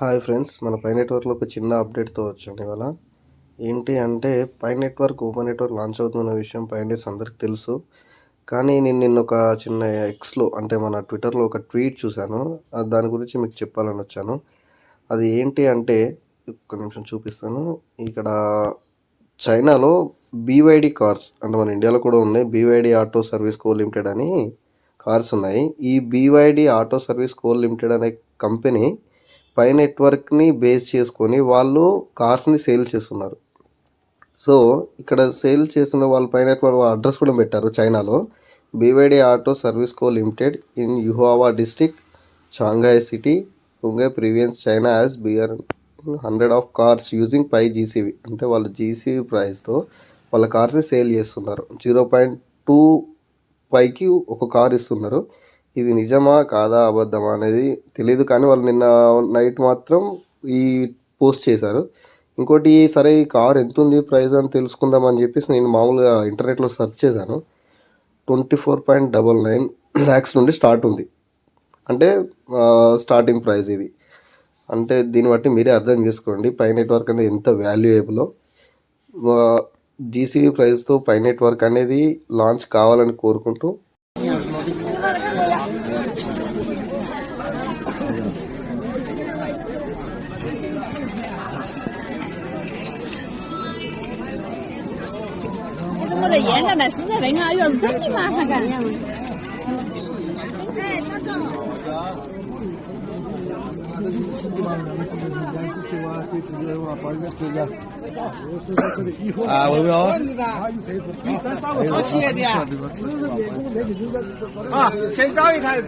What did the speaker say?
Hi friends మన పై నెట్వర్క్లో ఒక చిన్న అప్డేట్తో వచ్చాను ఇవాళ. ఏంటి అంటే Pi network open network launch అవుతున్న విషయం పై నెట్స్ అందరికి తెలుసు. కానీ నేను నిన్న ఒక చిన్న ఎక్స్లో అంటే మన ట్విట్టర్లో ఒక ట్వీట్ చూశాను. దాని గురించి మీకు చెప్పాలని వచ్చాను. అది ఏంటి అంటే ఒక్క నిమిషం చూపిస్తాను. ఇక్కడ చైనాలో బీవైడి కార్స్ అంటే మన ఇండియాలో కూడా ఉన్నాయి. BYD auto service co limited అని కార్స్ ఉన్నాయి. ఈ BYD auto service co limited అనే కంపెనీ పై నెట్వర్క్ని బేస్ చేసుకొని వాళ్ళు కార్స్ని సేల్ చేస్తున్నారు. సో ఇక్కడ సేల్ చేస్తున్న వాళ్ళ పై నెట్వర్క్ వాళ్ళ అడ్రస్ కూడా పెట్టారు చైనాలో. BYD auto service co limited in Yuhua district Shanghai city హుంగే province China as beer hundred of cars using Pi GCV. అంటే వాళ్ళు జీసీవీ ప్రైస్తో వాళ్ళ కార్స్ని సేల్ చేస్తున్నారు. జీరో పాయింట్ టూ పైకి ఒక కార్ ఇస్తున్నారు. ఇది నిజమా కాదా అబద్ధమా అనేది తెలియదు కానీ వాళ్ళు నిన్న నైట్ మాత్రం ఈ పోస్ట్ చేశారు. ఇంకోటి సరే ఈ కార్ ఎంత ఉంది ప్రైస్ అని తెలుసుకుందాం అని చెప్పేసి నేను మామూలుగా ఇంటర్నెట్లో సెర్చ్ చేశాను. Twenty four point double nine lakhs నుండి స్టార్ట్ ఉంది. అంటే స్టార్టింగ్ ప్రైస్ ఇది. అంటే దీన్ని బట్టి మీరే అర్థం చేసుకోండి. పై నెట్వర్క్ అనేది ఎంత వాల్యుయేబులో. జీసీబీ ప్రైస్తో పై నెట్వర్క్ అనేది లాంచ్ కావాలని కోరుకుంటూ 你怎么在烟台？在西城分校？又是真的吗？他讲。啊，啊，先找一台，